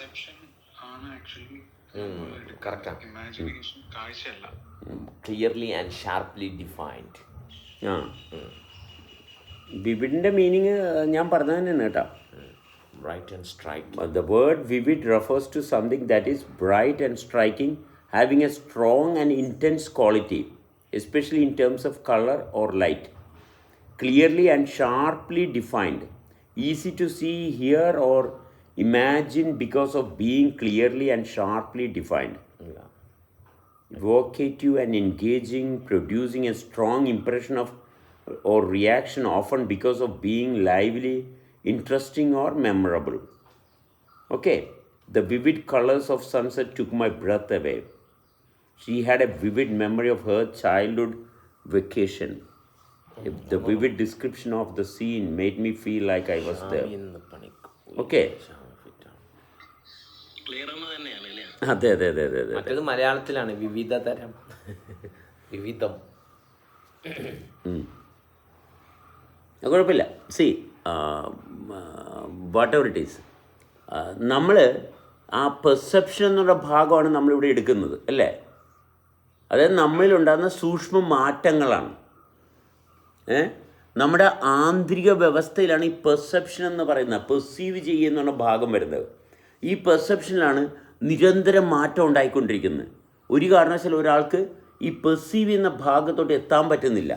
Perception ആണ് actually കറക്റ്റാണ് imagination കാഴ്ചയല്ല ക്ലിയർലി ആൻഡ് ഷാർപ്ലി ഡിഫൈൻഡ് ആ വിവിഡിന്റെ മീനിങ് ഞാൻ പറഞ്ഞത് തന്നെയാണ് കേട്ടോ bright and strike But the word vivid refers to something that is bright and striking, having a strong and intense quality, especially in terms of color or light. Clearly and sharply defined, easy to see, hear, or Imagine because of being clearly and sharply defined. Yeah. Vocative and engaging, producing a strong impression of or reaction often because of being lively, interesting, or memorable. Okay, the vivid colors of sunset took my breath away. She had a vivid memory of her childhood vacation. The vivid description of the scene made me feel like I was there. Okay, അതെ അതെ അതെ അതെ അതെ. മറ്റേത് മലയാളത്തിലാണ് വിവിധ തരം. വിവിധം. കുഴപ്പമില്ല. See whatever it is നമ്മൾ ആ പെർസെപ്ഷൻ എന്നുള്ള ഭാഗമാണ് നമ്മളിവിടെ എടുക്കുന്നത് അല്ലേ? അതായത് നമ്മളിലുണ്ടാകുന്ന സൂക്ഷ്മ മാറ്റങ്ങളാണ് ഏ? നമ്മുടെ ആന്തരിക വ്യവസ്ഥയിലാണ് ഈ പെർസെപ്ഷൻ എന്ന് പറയുന്ന പെർസീവ് ചെയ്യുന്നുള്ള ഭാഗം വരുന്നത്. ഈ പെർസെപ്ഷനിലാണ് നിരന്തരം മാറ്റം ഉണ്ടായിക്കൊണ്ടിരിക്കുന്നത്. ഒരു കാരണവശാലും ഒരാൾക്ക് ഈ പെർസീവ് ചെയ്യുന്ന ഭാഗത്തോട്ട് എത്താൻ പറ്റുന്നില്ല.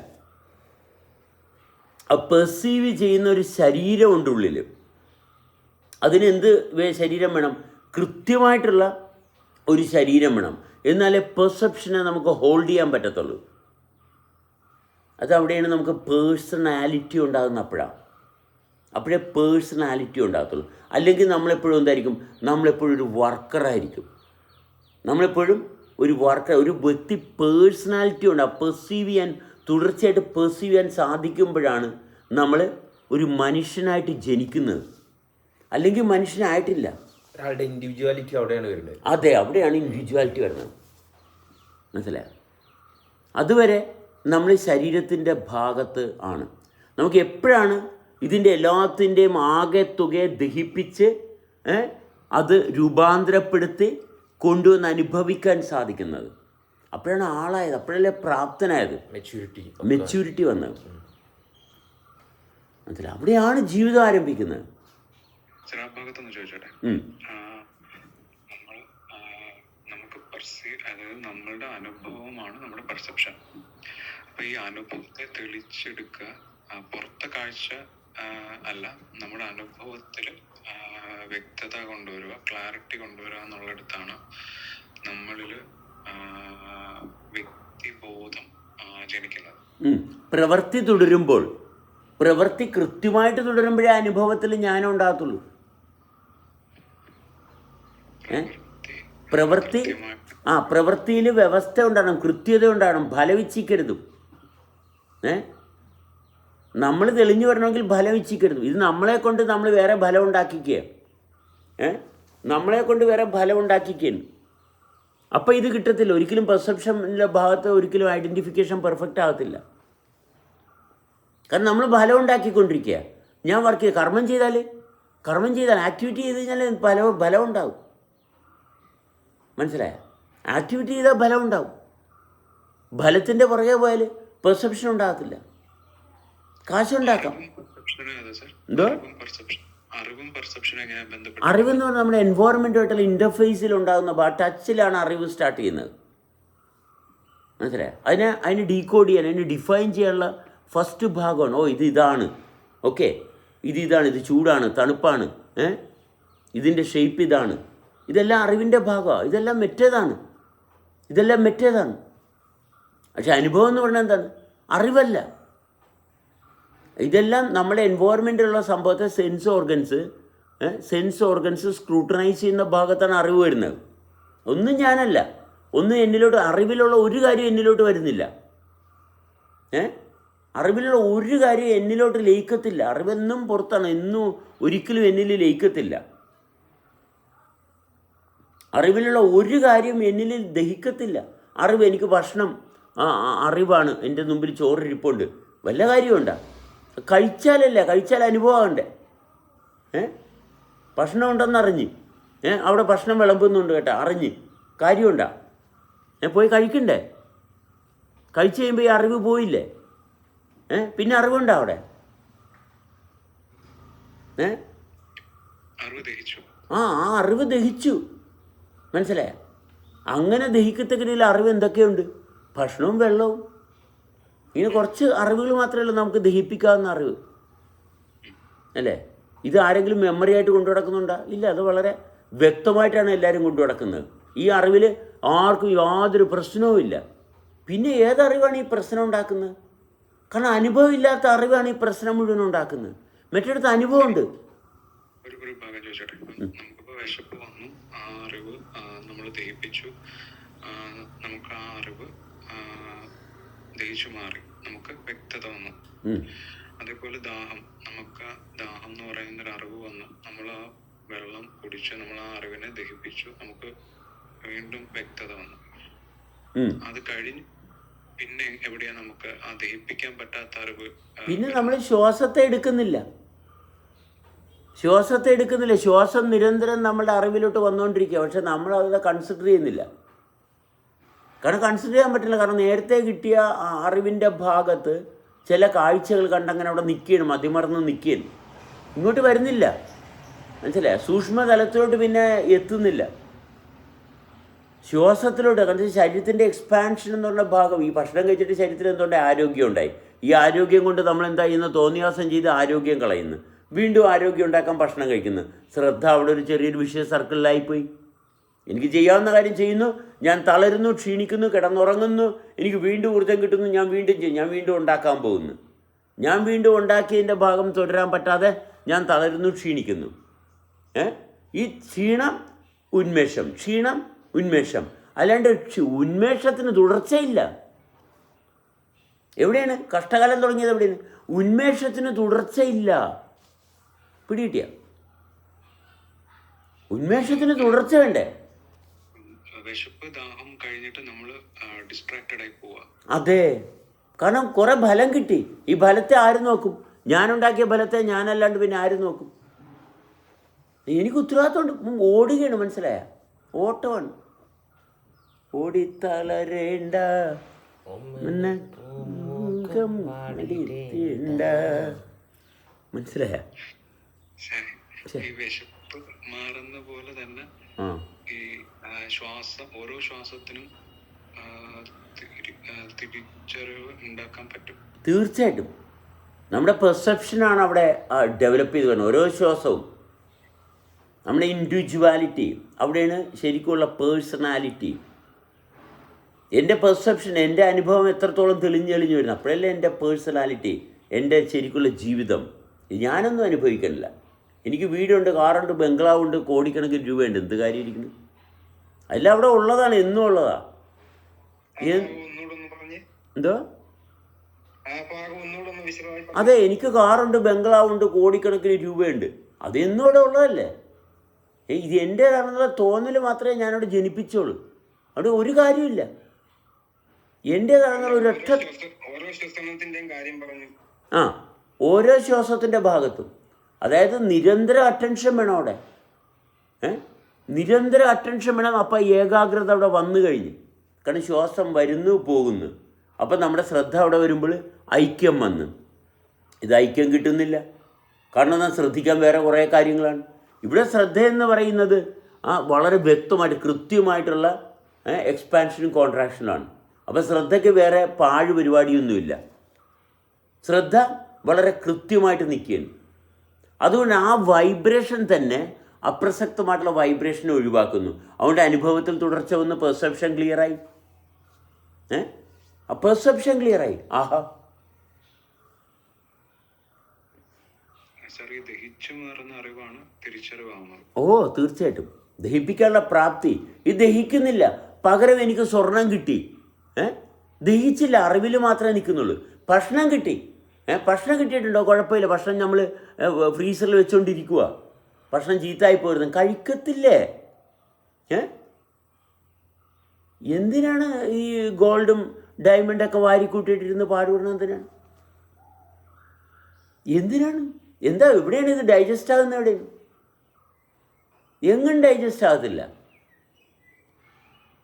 ആ പെർസീവ് ചെയ്യുന്ന ഒരു ശരീരമുണ്ട് ഉള്ളിൽ അതിനെന്ത് ശരീരം വേണം? കൃത്യമായിട്ടുള്ള ഒരു ശരീരം വേണം. എന്നാലേ പെർസെപ്ഷനെ നമുക്ക് ഹോൾഡ് ചെയ്യാൻ പറ്റത്തുള്ളൂ. അതവിടെയാണ് നമുക്ക് പേഴ്സണാലിറ്റി ഉണ്ടാകുന്ന അപ്പോഴാണ് അപ്പോഴേ പേഴ്സണാലിറ്റി ഉണ്ടാകത്തുള്ളൂ. അല്ലെങ്കിൽ നമ്മളെപ്പോഴും എന്തായിരിക്കും? നമ്മളെപ്പോഴും ഒരു വർക്കറായിരിക്കും നമ്മളെപ്പോഴും ഒരു വർക്കർ ഒരു വ്യക്തി പേഴ്സണാലിറ്റി ഉണ്ട് പെർസീവ് ചെയ്യാൻ തുടർച്ചയായിട്ട് പെർസീവ് ചെയ്യാൻ സാധിക്കുമ്പോഴാണ് നമ്മൾ ഒരു മനുഷ്യനായിട്ട് ജനിക്കുന്നത്. അല്ലെങ്കിൽ മനുഷ്യനായിട്ടില്ല. ഒരാളുടെ ഇൻഡിവിജ്വാലിറ്റി അവിടെയാണ് വരുന്നത്. അതെ അവിടെയാണ് ഇൻഡിവിജ്വാലിറ്റി വരുന്നത്. മനസ്സിലായോ? അതുവരെ നമ്മൾ ശരീരത്തിന്റെ ഭാഗത്ത് ആണ്. നമുക്ക് എപ്പോഴാണ് ഇതിന്റെ എല്ലാത്തിന്റെയും ആകെ തുകയെ ദഹിപ്പിച്ച് അത് രൂപാന്തരപ്പെടുത്തി കൊണ്ടുവന്ന് അനുഭവിക്കാൻ സാധിക്കുന്നത്. അപ്പോഴാണ് ആളായത് അപ്പോഴല്ലേ പ്രാപ്തനായത്. മെച്യൂരിറ്റി മെച്യൂരിറ്റി വന്നത്. മനസ്സിലായി? അവിടെയാണ് ജീവിതം ആരംഭിക്കുന്നത്. ചില ചോദിച്ചോട്ടെ? പെർസീവ് അതായത് നമ്മളുടെ അനുഭവമാണ് നമ്മുടെ പെർസെപ്ഷൻ അപ്പൊ ഈ അനുഭവത്തെ തെളിച്ചെടുക്കുക ആ, പുറത്തെ കാഴ്ച അല്ല നമ്മുടെ അനുഭവത്തിൽ വ്യക്തത കൊണ്ടുവരിക ക്ലാരിറ്റി കൊണ്ടുവരിക എന്നുള്ളിടത്താണ് നമ്മളിൽ വ്യക്തിബോധം ജനിക്കുന്നത്. പ്രവൃത്തി തുടരുമ്പോൾ പ്രവൃത്തി കൃത്യമായിട്ട് തുടരുമ്പോഴേ അനുഭവത്തിൽ ജ്ഞാനം ഉണ്ടാകത്തുള്ളൂ പ്രവൃത്തി ആ പ്രവൃത്തിയിൽ വ്യവസ്ഥ ഉണ്ടാകണം കൃത്യത ഉണ്ടാകണം ഫലവിച്ചിക്കരുതും ഏ? നമ്മൾ തെളിഞ്ഞു വരണമെങ്കിൽ ഫലം ഇച്ഛിക്കരുത്. ഇത് നമ്മളെ കൊണ്ട് നമ്മൾ വേറെ ഫലം ഉണ്ടാക്കിക്കുക ഏ? നമ്മളെ കൊണ്ട് വേറെ ഫലം ഉണ്ടാക്കിക്കുകയാണ് അപ്പോൾ ഇത് കിട്ടത്തില്ല. ഒരിക്കലും പെർസെപ്ഷന്റെ ഭാഗത്ത് ഒരിക്കലും ഐഡന്റിഫിക്കേഷൻ പെർഫെക്റ്റ് ആകത്തില്ല. കാരണം നമ്മൾ ഫലം ഉണ്ടാക്കിക്കൊണ്ടിരിക്കുക ഞാൻ വർക്ക് ചെയ്യുക കർമ്മം ചെയ്താൽ കർമ്മം ചെയ്താൽ ആക്ടിവിറ്റി ചെയ്ത് കഴിഞ്ഞാൽ ഫലം ഫലം ഉണ്ടാവും. മനസ്സിലായ? ആക്ടിവിറ്റി ചെയ്താൽ ഫലം ഉണ്ടാവും. ഫലത്തിന്റെ പുറകെ പോയാൽ പെർസെപ്ഷൻ ഉണ്ടാകത്തില്ല. കാശുണ്ടാക്കാം. എന്തോ? അറിവെന്ന് പറഞ്ഞാൽ നമ്മുടെ എൻവയോൺമെന്റുമായിട്ടുള്ള ഇന്റർഫേസിൽ ഉണ്ടാകുന്ന ആ ടച്ചിലാണ് അറിവ് സ്റ്റാർട്ട് ചെയ്യുന്നത്. മനസ്സിലായോ? അതിനെ അതിന് ഡീകോഡ് ചെയ്യാൻ അതിന് ഡിഫൈൻ ചെയ്യാനുള്ള ഫസ്റ്റ് ഭാഗമാണ്. ഓ ഇത് ഇതാണ്. ഓക്കെ ഇത് ഇതാണ്. ഇത് ചൂടാണ്. തണുപ്പാണ്. ഏ? ഇതിന്റെ ഷേപ്പ് ഇതാണ്. ഇതെല്ലാം അറിവിന്റെ ഭാഗമാണ് ഇതെല്ലാം മെറ്റേതാണ്. ഇതെല്ലാം മെറ്റേതാണ്. പക്ഷെ അനുഭവം എന്ന് പറഞ്ഞാൽ എന്താണ്? അറിവല്ല. ഇതെല്ലാം നമ്മുടെ എൻവയോൺമെന്റിലുള്ള സംഭവത്തെ sense organs sense organs scrutinise ചെയ്യുന്ന ഭാഗത്താണ് അറിവ് വരുന്നത്. ഒന്നും ഞാനല്ല. ഒന്നും എന്നിലോട്ട് അറിവിലുള്ള ഒരു കാര്യം എന്നിലോട്ട് വരുന്നില്ല. ഏ? അറിവിലുള്ള ഒരു കാര്യം എന്നിലോട്ട് ലയിക്കത്തില്ല. അറിവെന്നും പുറത്താണ്. എന്നും ഒരിക്കലും എന്നിൽ ലയിക്കത്തില്ല. അറിവിലുള്ള ഒരു കാര്യം എന്നിൽ ദഹിക്കത്തില്ല. അറിവ് എനിക്ക് ഭക്ഷണം ആ അറിവാണ്. എന്റെ മുമ്പിൽ ചോറിരിപ്പുണ്ട്. വല്ല കാര്യമുണ്ടോ? കഴിച്ചാലല്ല? കഴിച്ചാൽ അനുഭവമുണ്ട്. ഏ? ഭക്ഷണം ഉണ്ടെന്നറിഞ്ഞ് ഏ? അവിടെ ഭക്ഷണം വിളമ്പുന്നുണ്ട് കേട്ടോ അറിഞ്ഞ്. കാര്യമുണ്ടാ? ഏ പോയി കഴിക്കണ്ടേ? കഴിച്ചു കഴിയുമ്പോൾ ഈ അറിവ് പോയില്ലേ? ഏ? പിന്നെ അറിവുണ്ടോ അവിടെ? ഏ? ആ ആ അറിവ് ദഹിച്ചു. മനസ്സിലായ? അങ്ങനെ ദഹിക്കത്തക്കിടയിൽ അറിവ് എന്തൊക്കെയുണ്ട്? ഭക്ഷണവും വെള്ളവും. ഇങ്ങനെ കുറച്ച് അറിവുകൾ മാത്രമേ ഉള്ളൂ നമുക്ക് ദഹിപ്പിക്കാവുന്ന അറിവ്. അല്ലേ? ഇത് ആരെങ്കിലും മെമ്മറി ആയിട്ട് കൊണ്ടു നടക്കുന്നുണ്ടോ? ഇല്ല അത് വളരെ വ്യക്തമായിട്ടാണ് എല്ലാവരും കൊണ്ടു നടക്കുന്നത്. ഈ അറിവിൽ ആർക്കും യാതൊരു പ്രശ്നവുമില്ല പിന്നെ ഏതറിവാണ് ഈ പ്രശ്നം ഉണ്ടാക്കുന്നത്? കാരണം അനുഭവമില്ലാത്ത അറിവാണ് ഈ പ്രശ്നം മുഴുവൻ ഉണ്ടാക്കുന്നത്. മറ്റിടത്ത് അനുഭവമുണ്ട് ഒരു ഒരു ഭാഗം ചോദിച്ചോട്ടെ. നമുക്കിപ്പോ വിശപ്പ് വന്നു. ആ അറിവ് നമ്മൾ ദഹിപ്പിച്ചു. നമുക്ക് ആ അറിവ് ദഹിച്ചു മാറി. നമുക്ക് വ്യക്തത വന്നു. അതേപോലെ ദാഹം. നമുക്ക് ദാഹം എന്ന് പറയുന്ന ഒരു അറിവ് വന്നു. നമ്മൾ ആ വെള്ളം കുടിച്ച് നമ്മൾ ആ അറിവിനെ ദഹിപ്പിച്ചു. നമുക്ക് വീണ്ടും വ്യക്തത വന്നു. അത് കഴിഞ്ഞ് പിന്നെ എവിടെയാ നമുക്ക് ആ ദഹിപ്പിക്കാൻ പറ്റാത്ത അറിവ് പിന്നെ നമ്മൾ ശ്വാസത്തെ എടുക്കുന്നില്ല. ശ്വാസത്തെ എടുക്കുന്നില്ല. ശ്വാസം നിരന്തരം നമ്മുടെ അറിവിലോട്ട് വന്നുകൊണ്ടിരിക്കുക പക്ഷെ നമ്മൾ അതിനെ കൺസിഡർ ചെയ്യുന്നില്ല. കാരണം കൺസിഡർ ചെയ്യാൻ പറ്റില്ല. കാരണം നേരത്തെ കിട്ടിയ അറിവിന്റെ ഭാഗത്ത് ചില കാഴ്ചകൾ കണ്ടങ്ങനെ അവിടെ നിൽക്കുകയാണ് മതിമറന്ന് നിൽക്കുകയാണ് ഇങ്ങോട്ട് വരുന്നില്ല. മനസ്സിലായ? സൂക്ഷ്മതലത്തിലോട്ട് പിന്നെ എത്തുന്നില്ല. ശ്വാസത്തിലോട്ട് കാരണം ശരീരത്തിന്റെ എക്സ്പാൻഷൻ എന്നുള്ള ഭാഗം ഈ ഭക്ഷണം കഴിച്ചിട്ട് ശരീരത്തിൽ എന്തുകൊണ്ട് ആരോഗ്യം ഉണ്ടായി. ഈ ആരോഗ്യം കൊണ്ട് നമ്മൾ എന്താ ചെയ്യുന്നത് തോന്നിയാസം ചെയ്ത് ആരോഗ്യം കളയുന്നു. വീണ്ടും ആരോഗ്യം ഉണ്ടാക്കാൻ ഭക്ഷണം കഴിക്കുന്നു. ശ്രദ്ധ അവിടെ ഒരു ചെറിയൊരു വിഷയ സർക്കിളിലായിപ്പോയി എനിക്ക് ചെയ്യാവുന്ന കാര്യം ചെയ്യുന്നു ഞാൻ തളരുന്നു ക്ഷീണിക്കുന്നു കിടന്നുറങ്ങുന്നു എനിക്ക് വീണ്ടും ഊർജം കിട്ടുന്നു ഞാൻ വീണ്ടും ചെയ്യും ഞാൻ വീണ്ടും ഉണ്ടാക്കാൻ പോകുന്നു. ഞാൻ വീണ്ടും ഉണ്ടാക്കിയതിന്റെ ഭാഗം തുടരാൻ പറ്റാതെ ഞാൻ തളരുന്നു ക്ഷീണിക്കുന്നു. ഏ? ഈ ക്ഷീണം ഉന്മേഷം ക്ഷീണം ഉന്മേഷം. അല്ലാണ്ട് ഉന്മേഷത്തിന് തുടർച്ചയില്ല. എവിടെയാണ്? കഷ്ടകാലം തുടങ്ങിയത് എവിടെയാണ്? ഉന്മേഷത്തിന് തുടർച്ചയില്ല. പിടികിട്ടിയ. ഉന്മേഷത്തിന് തുടർച്ച വേണ്ടേ? വിശപ്പ് ദാഹം കഴിഞ്ഞിട്ട് നമ്മൾ ഡിസ്ട്രാക്റ്റഡ് ആയി പോവുക അതെ. കാരണം കുറെ ഫലം കിട്ടി. ഈ ഫലത്തെ ആര് നോക്കും? ഞാനുണ്ടാക്കിയ ഫലത്തെ ഞാനല്ലാണ്ട് പിന്നെ ആര് നോക്കും? എനിക്ക് ഉത്തരവാദിത്തമുണ്ട്. ഓടുകയാണ് മനസ്സിലായ? ഓട്ടമാണ്. ഓടിത്തളരേണ്ട. തളരേണ്ട. മനസ്സിലായ? വിശപ്പ് മാറുന്ന പോലെ തന്നെ ആ. ഈ ശ്വാസം ഓരോ ശ്വാസത്തിനും തിരിച്ചറിവ് ഉണ്ടാക്കാൻ പറ്റും. തീർച്ചയായിട്ടും. നമ്മുടെ പെർസെപ്ഷനാണ് അവിടെ ഡെവലപ്പ് ചെയ്ത് വരുന്നത്. ഓരോ ശ്വാസവും. നമ്മുടെ ഇൻഡിവിജ്വാലിറ്റി അവിടെയാണ് ശരിക്കുള്ള പേഴ്സണാലിറ്റി എന്റെ പെർസെപ്ഷൻ എന്റെ അനുഭവം എത്രത്തോളം തെളിഞ്ഞെളിഞ്ഞു വരുന്നത് അപ്പോഴല്ലേ എന്റെ പേഴ്സണാലിറ്റി എന്റെ ശരിക്കുള്ള ജീവിതം. ഞാനൊന്നും അനുഭവിക്കണില്ല. എനിക്ക് വീടുണ്ട് കാറുണ്ട് ബംഗ്ലാവുണ്ട് കോടിക്കണക്കിന് രൂപയുണ്ട്. എന്ത് കാര്യം ഇരിക്കുന്നു അല്ല അവിടെ ഉള്ളതാണ് എന്നും ഉള്ളതാ. എന്തോ? അതെ എനിക്ക് കാറുണ്ട് ബംഗ്ലാവുണ്ട് കോടിക്കണക്കിന് രൂപയുണ്ട്. അത് എന്നും ഇവിടെ ഉള്ളതല്ലേ? ഇത് എന്റേതാണെന്നുള്ള തോന്നൽ മാത്രമേ ഞാനവിടെ ജനിപ്പിച്ചുള്ളൂ അവിടെ ഒരു കാര്യമില്ല എന്റേതാണെന്നുള്ള ഒരൊറ്റ ആ ഓരോ ശ്വാസത്തിന്റെ ഭാഗത്തും. അതായത് നിരന്തര അറ്റൻഷൻ വേണം അവിടെ. ഏ? നിരന്തര അറ്റൻഷൻ വേണം. അപ്പം ഏകാഗ്രത അവിടെ വന്നു കഴിഞ്ഞു. കാരണം ശ്വാസം വരുന്നു പോകുന്നു. അപ്പം നമ്മുടെ ശ്രദ്ധ അവിടെ വരുമ്പോൾ ഐക്യം വന്ന്. ഇത് ഐക്യം കിട്ടുന്നില്ല. കാരണം നാം ശ്രദ്ധിക്കാൻ വേറെ കുറേ കാര്യങ്ങളാണ്. ഇവിടെ ശ്രദ്ധ എന്ന് പറയുന്നത് ആ വളരെ വ്യക്തമായിട്ട് കൃത്യമായിട്ടുള്ള എക്സ്പാൻഷനും കോൺട്രാക്ഷനുമാണ് അപ്പോൾ ശ്രദ്ധയ്ക്ക് വേറെ പാഴ് പരിപാടിയൊന്നുമില്ല. ശ്രദ്ധ വളരെ കൃത്യമായിട്ട് നിൽക്കുകയാണ്. അതുകൊണ്ട് ആ വൈബ്രേഷൻ തന്നെ അപ്രസക്തമായിട്ടുള്ള വൈബ്രേഷൻ ഒഴിവാക്കുന്നു. അതുകൊണ്ട് അനുഭവത്തിൽ തുടർച്ച വന്ന് പെർസെപ്ഷൻ ക്ലിയറായി ഏ? ആ പെർസെപ്ഷൻ ക്ലിയറായി ആഹാ. ഓ തീർച്ചയായിട്ടും. ദഹിപ്പിക്കാനുള്ള പ്രാപ്തി. ഇത് ദഹിക്കുന്നില്ല. പകരം എനിക്ക് സ്വർണം കിട്ടി. ഏ? ദഹിച്ചില്ല. അറിവിൽ മാത്രമേ നിൽക്കുന്നുള്ളൂ. ഭക്ഷണം കിട്ടി. ഏ? ഭക്ഷണം കിട്ടിയിട്ടുണ്ടോ? കുഴപ്പമില്ല. ഭക്ഷണം നമ്മൾ ഫ്രീസറിൽ വെച്ചുകൊണ്ടിരിക്കുക ഭക്ഷണം ചീത്തായി പോരുന്നു. കഴിക്കത്തില്ലേ? ഏ? എന്തിനാണ് ഈ ഗോൾഡും ഡയമണ്ടൊക്കെ വാരിക്കൂട്ടിയിട്ടിരുന്ന് പാടുപെടുന്നത് എന്തിനാണ്? എന്തിനാണ്? എന്താ എവിടെയാണ് ഇത് ഡൈജസ്റ്റ് ആകുന്നത് എവിടെയാണ് എങ്ങും ഡൈജസ്റ്റ് ആകത്തില്ല.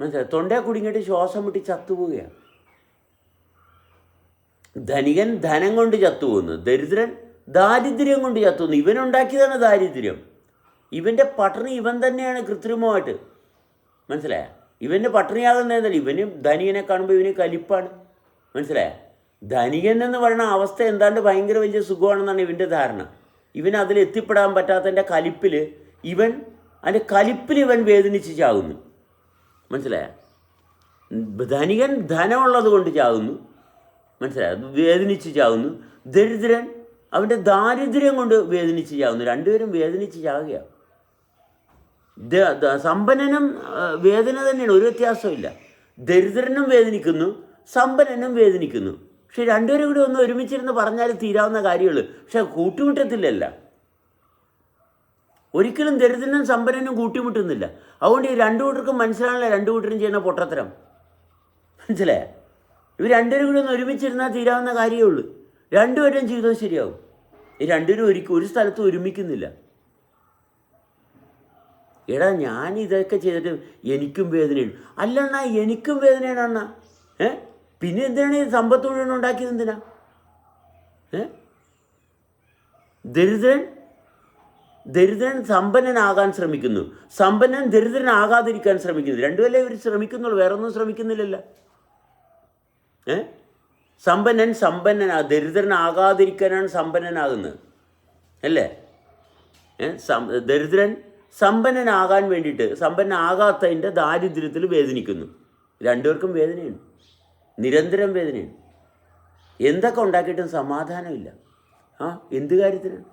മനസ്സിലായി? തൊണ്ടയെ കുടുങ്ങിയിട്ട് ശ്വാസം മുട്ടി ചത്തുപോവുകയാണ്. ധനികൻ ധനം കൊണ്ട് ചത്തുപോകുന്നു. ദരിദ്രൻ ദാരിദ്ര്യം കൊണ്ട് ചത്തുപോകുന്നു. ഇവനുണ്ടാക്കിയതാണ് ദാരിദ്ര്യം. ഇവന്റെ പട്ടണി ഇവൻ തന്നെയാണ് കൃത്രിമമായിട്ട്. മനസ്സിലായ? ഇവന്റെ പട്ടിണിയാകുന്നതല്ല ഇവനും ധനികനെ കാണുമ്പോൾ ഇവന് കലിപ്പാണ്. മനസ്സിലായ? ധനികൻ എന്ന് പറയുന്ന അവസ്ഥ എന്താണ്ട് ഭയങ്കര വലിയ സുഖമാണെന്നാണ് ഇവന്റെ ധാരണ. ഇവൻ അതിൽ എത്തിപ്പെടാൻ പറ്റാത്തതിന്റെ കലിപ്പിൽ ഇവൻ അതിന്റെ കലിപ്പിൽ ഇവൻ വേദനിച്ച് ചാകുന്നു. മനസ്സിലായ? ധനികൻ ധനമുള്ളത് കൊണ്ട് ചാകുന്നു. മനസ്സിലായോ? വേദനിച്ച് ചാകുന്നു. ദരിദ്രൻ അവന്റെ ദാരിദ്ര്യം കൊണ്ട് വേദനിച്ച് ചാകുന്നു. രണ്ടുപേരും വേദനിച്ച് ചാകുകയാണ്. സമ്പന്നനും വേദന തന്നെയാണ്. ഒരു വ്യത്യാസമില്ല ദരിദ്രനും വേദനിക്കുന്നു സമ്പന്നനും വേദനിക്കുന്നു. പക്ഷെ രണ്ടുപേരും കൂടി ഒന്ന് ഒരുമിച്ചിരുന്ന് പറഞ്ഞാൽ തീരാവുന്ന കാര്യമുള്ളൂ. പക്ഷെ കൂട്ടുമുട്ടത്തില്ലല്ല ഒരിക്കലും ദരിദ്രനും സമ്പന്നനും കൂട്ടിമുട്ടുന്നില്ല. അതുകൊണ്ട് ഈ രണ്ടു കൂട്ടർക്കും മനസ്സിലാണല്ലോ രണ്ടു കൂട്ടരും ചെയ്യുന്ന പൊട്ടത്തരം. മനസ്സിലായ? ഇവർ രണ്ടുപേരും കൂടി ഒന്ന് ഒരുമിച്ചിരുന്നാൽ തീരാവുന്ന കാര്യമേ ഉള്ളൂ. രണ്ടുപേരും ജീവിതം ശരിയാവും. ഈ രണ്ടുപേരും ഒരിക്കലും ഒരു സ്ഥലത്തും ഒരുമിക്കുന്നില്ല. എടാ ഞാൻ ഇതൊക്കെ ചെയ്തിട്ട് എനിക്കും വേദനയുണ്ട് അല്ലണ്ണ എനിക്കും വേദനയാണ് അണ്ണ. ഏ? പിന്നെ എന്തിനാണ് ഈ സമ്പത്ത് മുഴുവൻ ഉണ്ടാക്കിയത് എന്തിനാ? ഏ? ദരിദ്രൻ ദരിദ്രൻ സമ്പന്നനാകാൻ ശ്രമിക്കുന്നു. സമ്പന്നൻ ദരിദ്രനാകാതിരിക്കാൻ ശ്രമിക്കുന്നു. രണ്ടുമല്ലേ ഇവർ ശ്രമിക്കുന്നുള്ളൂ വേറെ ഒന്നും ശ്രമിക്കുന്നില്ലല്ലോ. ഏ? സമ്പന്നൻ സമ്പന്നനാ ദരിദ്രനാകാതിരിക്കാനാണ് സമ്പന്നനാകുന്നത്. അല്ലേ? ദരിദ്രൻ സമ്പന്നനാകാൻ വേണ്ടിയിട്ട് സമ്പന്നനാകാത്തതിന്റെ ദാരിദ്ര്യത്തിൽ വേദനിക്കുന്നു. രണ്ടുപേർക്കും വേദനയുണ്ട്. നിരന്തരം വേദനയുണ്ട്. എന്തൊക്കെ ഉണ്ടാക്കിയിട്ടും സമാധാനമില്ല. ആ എന്ത് കാര്യത്തിനാണ്?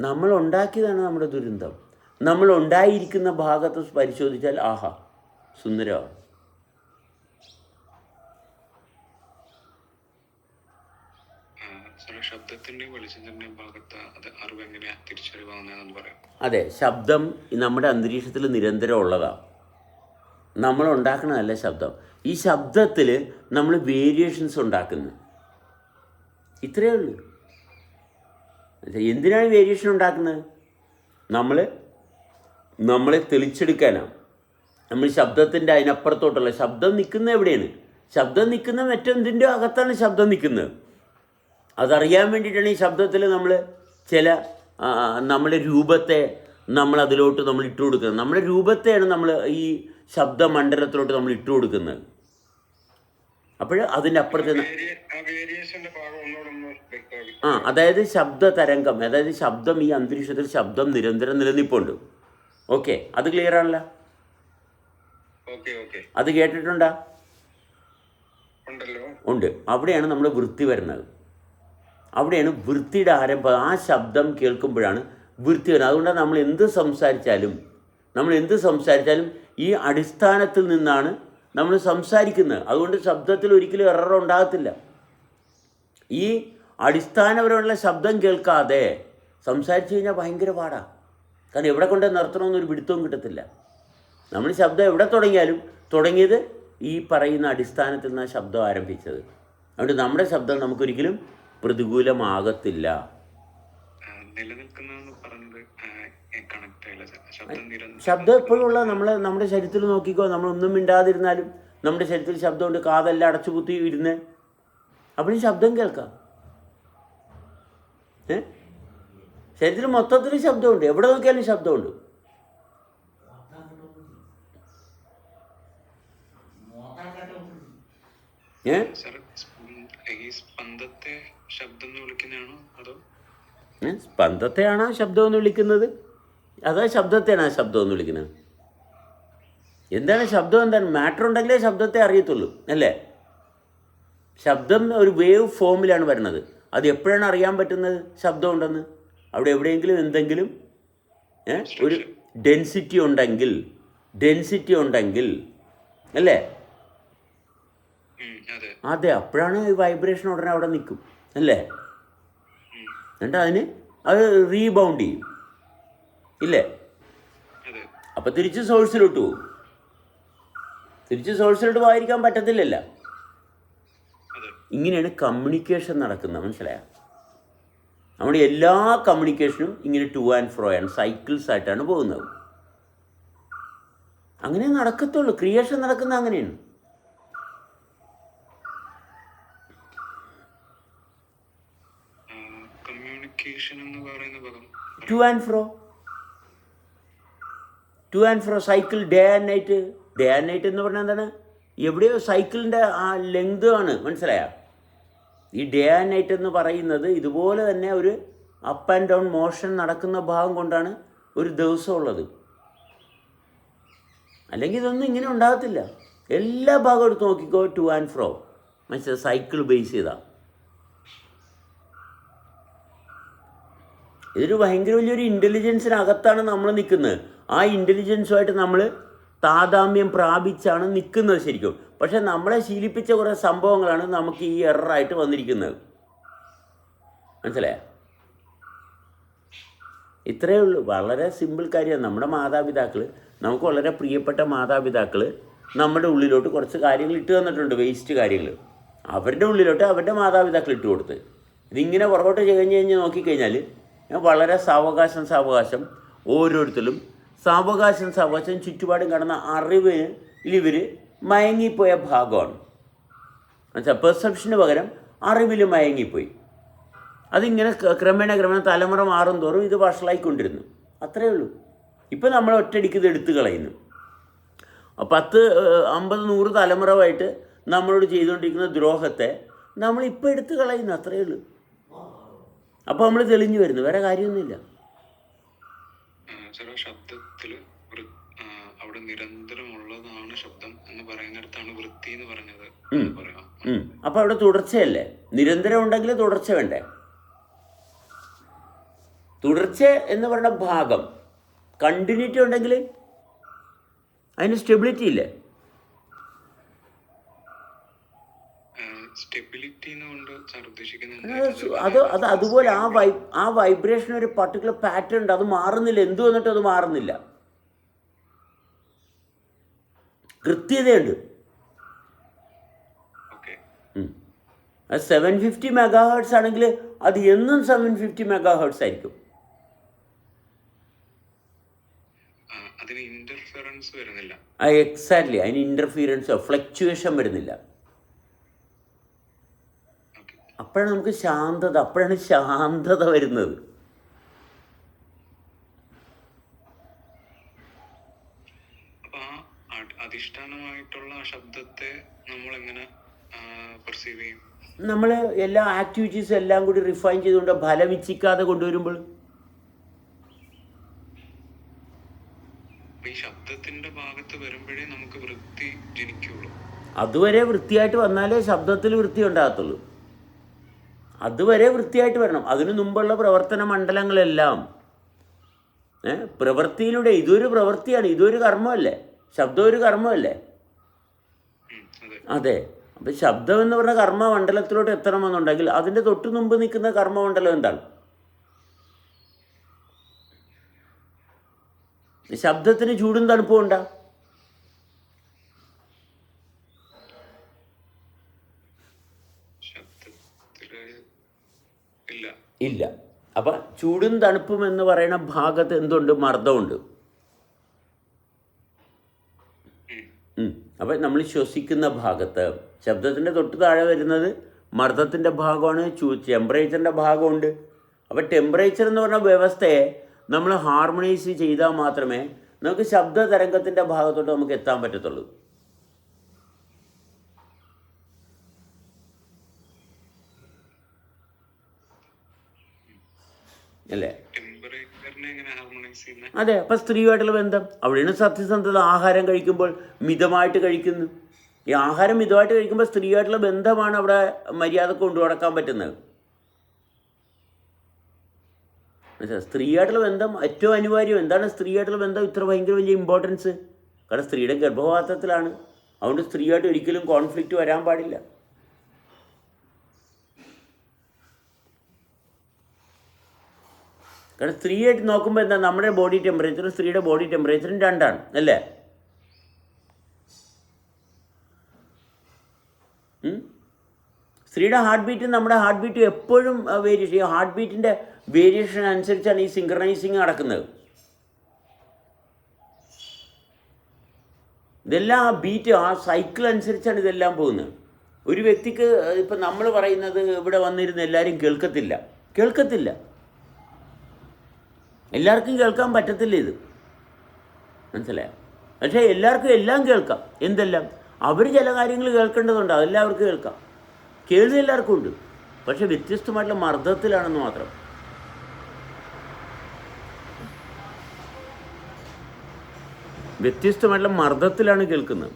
നമ്മൾ ഉണ്ടാക്കിയതാണ് നമ്മുടെ ദുരന്തം. നമ്മൾ ഉണ്ടായിരിക്കുന്ന ഭാഗത്ത് പരിശോധിച്ചാൽ ആഹാ സുന്ദരമാണ് ശബ്ദത്തിന്റെയും വെളിച്ചത്തിന്റെയും ഭാഗത്ത് അത് അറിവ് എങ്ങനെ തിരിച്ചറിവാകുന്നതെന്ന് പറയാം. അതെ ശബ്ദം നമ്മുടെ അന്തരീക്ഷത്തിൽ നിരന്തരം ഉള്ളതാണ് നമ്മൾ ഉണ്ടാക്കണതല്ല ശബ്ദം. ഈ ശബ്ദത്തിൽ നമ്മൾ വേരിയേഷൻസ് ഉണ്ടാക്കുന്നു. ഇത്രയേ ഉള്ളൂ. എന്തിനാണ് വേരിയേഷൻ ഉണ്ടാക്കുന്നത്? നമ്മൾ നമ്മളെ തെളിച്ചെടുക്കാനാണ് നമ്മൾ ശബ്ദത്തിന്റെ അതിനപ്പുറത്തോട്ടുള്ള ശബ്ദം നിൽക്കുന്ന എവിടെയാണ്? ശബ്ദം നിൽക്കുന്ന മറ്റെന്തിന്റെ അകത്താണ് ശബ്ദം നിൽക്കുന്നത്. അതറിയാൻ വേണ്ടിയിട്ടാണ് ഈ ശബ്ദത്തിൽ നമ്മൾ ചില നമ്മുടെ രൂപത്തെ നമ്മൾ അതിലോട്ട് നമ്മൾ ഇട്ട് കൊടുക്കുന്നത്. നമ്മുടെ രൂപത്തെയാണ് നമ്മൾ ഈ ശബ്ദമണ്ഡലത്തിലോട്ട് നമ്മൾ ഇട്ട് കൊടുക്കുന്നത്. അപ്പോൾ അതിന്റെ അപ്പുറത്ത് ആ അതായത് ശബ്ദ തരംഗം അതായത് ശബ്ദം ഈ അന്തരീക്ഷത്തിൽ ശബ്ദം നിരന്തരം നിലനിൽപ്പുണ്ട്. ഓക്കെ അത് ക്ലിയർ ആണല്ലോ? അത് കേട്ടിട്ടുണ്ടോ? ഉണ്ട്. അവിടെയാണ് നമ്മൾ വൃത്തി വരുന്നത്. അവിടെയാണ് വൃത്തിയുടെ ആരംഭം. ആ ശബ്ദം കേൾക്കുമ്പോഴാണ് വൃത്തി വരുന്നത്. അതുകൊണ്ടാണ് നമ്മൾ എന്ത് സംസാരിച്ചാലും നമ്മൾ എന്ത് സംസാരിച്ചാലും ഈ അടിസ്ഥാനത്തിൽ നിന്നാണ് നമ്മൾ സംസാരിക്കുന്നത്. അതുകൊണ്ട് ശബ്ദത്തിൽ ഒരിക്കലും എറർ ഉണ്ടാകത്തില്ല. ഈ അടിസ്ഥാനപരമുള്ള ശബ്ദം കേൾക്കാതെ സംസാരിച്ചു കഴിഞ്ഞാൽ ഭയങ്കര പാടാണ് കാരണം എവിടെ കൊണ്ട് നിർത്തണമെന്നൊരു പിടുത്തവും കിട്ടത്തില്ല. നമ്മൾ ശബ്ദം എവിടെ തുടങ്ങിയാലും തുടങ്ങിയത് ഈ പറയുന്ന അടിസ്ഥാനത്തിൽ നിന്നാണ് ശബ്ദം ആരംഭിച്ചത്. അതുകൊണ്ട് നമ്മുടെ ശബ്ദം നമുക്കൊരിക്കലും പ്രതികൂലമാകത്തില്ല. ശബ്ദം എപ്പോഴുള്ള ശബ്ദം എപ്പോഴും ഉള്ള നമ്മൾ നമ്മുടെ ശരീരത്തിൽ നോക്കിക്കോ നമ്മളൊന്നും മിണ്ടാതിരുന്നാലും നമ്മുടെ ശരീരത്തിൽ ശബ്ദമുണ്ട് കാതെല്ലാം അടച്ചുപുത്തി ഇരുന്ന്. അപ്പോഴും ശബ്ദം കേൾക്കാം. ഏ? ശരീരത്തിൽ മൊത്തത്തിൽ ശബ്ദമുണ്ട്. എവിടെ നോക്കിയാലും ശബ്ദമുണ്ട്. ഏ? ഈ സ്പന്ദത്തെ ശബ്ദം എന്ന് വിളിക്കുന്നതാണോ? അതോ? സ്പന്ദത്തെയാണോ ശബ്ദം എന്ന് വിളിക്കുന്നത്? അതോ ശബ്ദത്തെയാണോ ശബ്ദം എന്ന് വിളിക്കുന്നത്. എന്താണ് ശബ്ദം എന്താണ്? മാറ്റർ ഉണ്ടെങ്കിലേ ശബ്ദത്തെ അറിയത്തുള്ളൂ അല്ലേ? ശബ്ദം ഒരു വേവ് ഫോമിലാണ് വരുന്നത്. അത് എപ്പോഴാണ് അറിയാൻ പറ്റുന്നത്? ശബ്ദം ഉണ്ടെന്ന്. അവിടെ എവിടെയെങ്കിലും എന്തെങ്കിലും ഒരു ഡെൻസിറ്റി ഉണ്ടെങ്കിൽ ഡെൻസിറ്റി ഉണ്ടെങ്കിൽ അല്ലേ? അതെ. അപ്പോഴാണ് ഈ വൈബ്രേഷൻ ഉടനെ അവിടെ നിൽക്കും അല്ലേ? എന്നിട്ട് അതിന് അത് റീബൗണ്ട് ചെയ്യും ഇല്ലേ? അപ്പം തിരിച്ച് സോഴ്സിലോട്ട് പോകും. തിരിച്ച് സോഴ്സിലോട്ട് പോയിരിക്കാൻ പറ്റത്തില്ലല്ല. ഇങ്ങനെയാണ് കമ്മ്യൂണിക്കേഷൻ നടക്കുന്നത് മനസ്സിലായ? നമ്മുടെ എല്ലാ കമ്മ്യൂണിക്കേഷനും ഇങ്ങനെ ടു ആൻഡ് ഫ്രോ ആണ് സൈക്കിൾസ് ആയിട്ടാണ് പോകുന്നത്. അങ്ങനെ നടക്കത്തുള്ളൂ ക്രിയേഷൻ നടക്കുന്നത് അങ്ങനെയാണ്. To and fro to and fro cycle day and night day and night എന്ന് പറഞ്ഞാൽ എന്താണ്? എവിടെയോ സൈക്കിളിന്റെ ആ ലെങ്ത് ആണ്. മനസ്സിലായ? ഈ ഡേ ആൻഡ് നൈറ്റ് എന്ന് പറയുന്നത് ഇതുപോലെ തന്നെ ഒരു അപ്പ് ആൻഡ് ഡൗൺ മോഷൻ നടക്കുന്ന ഭാഗം കൊണ്ടാണ് ഒരു ദിവസം ഉള്ളത്. അല്ലെങ്കിൽ ഇതൊന്നും ഇങ്ങനെ ഉണ്ടാകത്തില്ല. എല്ലാ ഭാഗവും എടുത്ത് നോക്കിക്കോ ടു ആൻഡ് ഫ്രോ മനസ്സിലായി? സൈക്കിൾ ബേസ് ചെയ്താൽ ഇതൊരു ഭയങ്കര വലിയൊരു ഇന്റലിജൻസിനകത്താണ് നമ്മൾ നിൽക്കുന്നത് ആ ഇന്റലിജൻസുമായിട്ട് നമ്മൾ താതാമ്യം പ്രാപിച്ചാണ് നിൽക്കുന്നത് ശരിക്കും. പക്ഷെ നമ്മളെ ശീലിപ്പിച്ച കുറേ സംഭവങ്ങളാണ് നമുക്ക് ഈ എററായിട്ട് വന്നിരിക്കുന്നത്. മനസ്സിലായോ? ഇത്രയേ ഉള്ളൂ. വളരെ സിമ്പിൾ കാര്യമാണ്. നമ്മുടെ മാതാപിതാക്കൾ നമുക്ക് വളരെ പ്രിയപ്പെട്ട മാതാപിതാക്കൾ നമ്മുടെ ഉള്ളിലോട്ട് കുറച്ച് കാര്യങ്ങൾ ഇട്ട് തന്നിട്ടുണ്ട് വേസ്റ്റ് കാര്യങ്ങൾ അവരുടെ ഉള്ളിലോട്ട് അവരുടെ മാതാപിതാക്കൾ ഇട്ട് കൊടുത്ത്. ഇതിങ്ങനെ പുറകോട്ട് കഴിഞ്ഞ് കഴിഞ്ഞ് നോക്കിക്കഴിഞ്ഞാൽ വളരെ സാവകാശം സാവകാശം ഓരോരുത്തരും സാവകാശം സാവകാശം ചുറ്റുപാടും കാണുന്ന അറിവിൽ ഇവർ മയങ്ങിപ്പോയ ഭാഗമാണ്. എന്നുവെച്ചാൽ പെർസെപ്ഷന് പകരം അറിവിൽ മയങ്ങിപ്പോയി. അതിങ്ങനെ ക്രമേണ ക്രമേണ തലമുറ മാറും തോറും ഇത് വഷളായിക്കൊണ്ടിരുന്നു. അത്രയേ ഉള്ളൂ. ഇപ്പം നമ്മൾ ഒറ്റയടിക്ക് ഇത് എടുത്തു കളയുന്നു. പത്ത് അമ്പത് നൂറ് തലമുറമായിട്ട് നമ്മളോട് ചെയ്തുകൊണ്ടിരിക്കുന്ന ദ്രോഹത്തെ നമ്മൾ ഇപ്പോൾ എടുത്തു കളയുന്നു. അത്രയേ ഉള്ളൂ. അപ്പോൾ നമ്മൾ തെളിഞ്ഞു വരുന്നു. വേറെ കാര്യമൊന്നുമില്ല. ചില ആ, അവിടെ നിരന്തരമുള്ളതാണ് ശബ്ദം എന്ന് പറയുന്നിടത്താണ് വൃത്തി എന്ന് പറഞ്ഞത്. അപ്പൊ അവിടെ തുടർച്ചയല്ലേ? നിരന്തരം ഉണ്ടെങ്കിൽ തുടർച്ച വേണ്ടേ? തുടർച്ച എന്ന് പറയുന്ന ഭാഗം കണ്ടിന്യൂറ്റി ഉണ്ടെങ്കിൽ അതിന് സ്റ്റെബിലിറ്റി ഇല്ലേ? അത് അത് അത് അതുപോലെ ആ വൈ ആ വൈബ്രേഷൻ ഒരു പർട്ടിക്കുലർ പാറ്റേൺ ഉണ്ട്. അത് മാറുന്നില്ല. എന്തു വന്നിട്ട് അത് മാറുന്നില്ല. കൃത്യതയുണ്ട്. അത് സെവൻ ഫിഫ്റ്റി മെഗാ ഹേർട്സ് ആണെങ്കിൽ അത് എന്നും സെവൻ ഫിഫ്റ്റി മെഗാ ഹേർട്സ് ആയിരിക്കും. എക്സാക്ട്ലി അതിന് ഇന്റർഫിയറൻസോ ഫ്ലക്ച്വേഷൻ വരുന്നില്ല ഓക്കെ അപ്പോഴാണ് നമുക്ക് ശാന്തത അപ്പോഴാണ് ശാന്തത വരുന്നത്. അധിഷ്ഠാനമായിട്ടുള്ള ശബ്ദത്തെ നമ്മൾ എങ്ങനെ പെർസീവ് ചെയ്യും? നമ്മൾ എല്ലാ ആക്ടിവിറ്റീസും എല്ലാം കൂടി റിഫൈൻ ചെയ്തുകൊണ്ട് ഫലം ഇച്ഛിക്കാതെ കൊണ്ടുവരുമ്പോൾ? ഈ ശബ്ദത്തിന്റെ ഭാഗത്ത് വരുമ്പോഴേ നമുക്ക് വൃത്തി ജനിക്കുള്ളൂ. അതുവരെ വൃത്തിയായിട്ട് വന്നാലേ ശബ്ദത്തിൽ വൃത്തി ഉണ്ടാകത്തുള്ളൂ. അതുവരെ വൃത്തിയായിട്ട് വരണം. അതിനു മുമ്പുള്ള പ്രവർത്തന മണ്ഡലങ്ങളെല്ലാം പ്രവൃത്തിയിലൂടെ ഇതൊരു പ്രവൃത്തിയാണ് ഇതൊരു കർമ്മമല്ലേ? ശബ്ദം ഒരു കർമ്മമല്ലേ? അതെ. അപ്പൊ അപ്പം ശബ്ദം എന്ന് പറഞ്ഞ കർമ്മമണ്ഡലത്തിലോട്ട് എത്തണമെന്നുണ്ടെങ്കിൽ അതിന്റെ തൊട്ടു മുമ്പ് നിൽക്കുന്ന കർമ്മമണ്ഡലം എന്താണ്? ശബ്ദത്തിന് ചൂടും തണുപ്പും ഉണ്ടാ. ഇല്ല. ഇല്ല. അപ്പം ചൂടും തണുപ്പും എന്ന് പറയുന്ന ഭാഗത്ത് എന്തുണ്ട്? മർദ്ദമുണ്ട്. അപ്പൊ നമ്മൾ ശ്വസിക്കുന്ന ഭാഗത്ത് ശബ്ദത്തിന്റെ തൊട്ട് താഴെ വരുന്നത് മർദ്ദത്തിന്റെ ഭാഗമാണ് ചൂ ടെമ്പറേച്ചറിന്റെ ഭാഗമുണ്ട്. അപ്പോൾ ടെമ്പറേച്ചർ എന്ന് പറഞ്ഞ വ്യവസ്ഥയെ നമ്മൾ ഹാർമണൈസ് ചെയ്താൽ മാത്രമേ നമുക്ക് ശബ്ദ തരംഗത്തിന്റെ ഭാഗത്തോട്ട് നമുക്ക് എത്താൻ പറ്റത്തുള്ളൂ. അല്ലേ? അതെ അപ്പം സ്ത്രീയുമായിട്ടുള്ള ബന്ധം. അവിടെയാണ് സത്യസന്ധത. ആഹാരം കഴിക്കുമ്പോൾ മിതമായിട്ട് കഴിക്കുന്നു. ഈ ആഹാരം മിതമായിട്ട് കഴിക്കുമ്പോൾ സ്ത്രീയുമായിട്ടുള്ള ബന്ധമാണ് അവിടെ മര്യാദ കൊണ്ടു നടക്കാൻ പറ്റുന്നത്? സ്ത്രീയായിട്ടുള്ള ബന്ധം ഏറ്റവും അനിവാര്യം. എന്താണ് സ്ത്രീയായിട്ടുള്ള ബന്ധം? ഇത്ര ഭയങ്കര വലിയ ഇമ്പോർട്ടൻസ് കാരണം സ്ത്രീയുടെ ഗർഭപാത്രത്തിലാണ്. അതുകൊണ്ട് സ്ത്രീയായിട്ട് ഒരിക്കലും കോൺഫ്ലിക്റ്റ് വരാൻ പാടില്ല. കാരണം സ്ത്രീയായിട്ട് നോക്കുമ്പോൾ എന്താ നമ്മുടെ ബോഡി ടെമ്പറേച്ചറും സ്ത്രീയുടെ ബോഡി ടെമ്പറേച്ചറും രണ്ടാണ് അല്ലേ? സ്ത്രീയുടെ ഹാർട്ട് ബീറ്റും നമ്മുടെ ഹാർട്ട് ബീറ്റും എപ്പോഴും വേരിയേഷൻ ഈ ഹാർട്ട് ബീറ്റിന്റെ വേരിയേഷൻ അനുസരിച്ചാണ് ഈ സിങ്ക്രണൈസിങ് നടക്കുന്നത്. ഇതെല്ലാം ആ ബീറ്റ് ആ സൈക്കിൾ അനുസരിച്ചാണ് ഇതെല്ലാം പോകുന്നത്. ഒരു വ്യക്തിക്ക് ഇപ്പം നമ്മൾ പറയുന്നത് ഇവിടെ വന്നിരുന്ന് എല്ലാവരും കേൾക്കത്തില്ല. കേൾക്കത്തില്ല. എല്ലാവർക്കും കേൾക്കാൻ പറ്റത്തില്ല ഇത്? മനസ്സിലായോ? പക്ഷേ എല്ലാവർക്കും എല്ലാം കേൾക്കാം. എന്തെല്ലാം? അവർ ചില കാര്യങ്ങൾ കേൾക്കേണ്ടതുണ്ട് അതെല്ലാവർക്കും കേൾക്കാം. കേൾവി എല്ലാവർക്കും ഉണ്ട്. പക്ഷെ വ്യത്യസ്തമായിട്ടുള്ള മർദ്ദത്തിലാണെന്ന് മാത്രം. വ്യത്യസ്തമായിട്ടുള്ള മർദ്ദത്തിലാണ് കേൾക്കുന്നത്.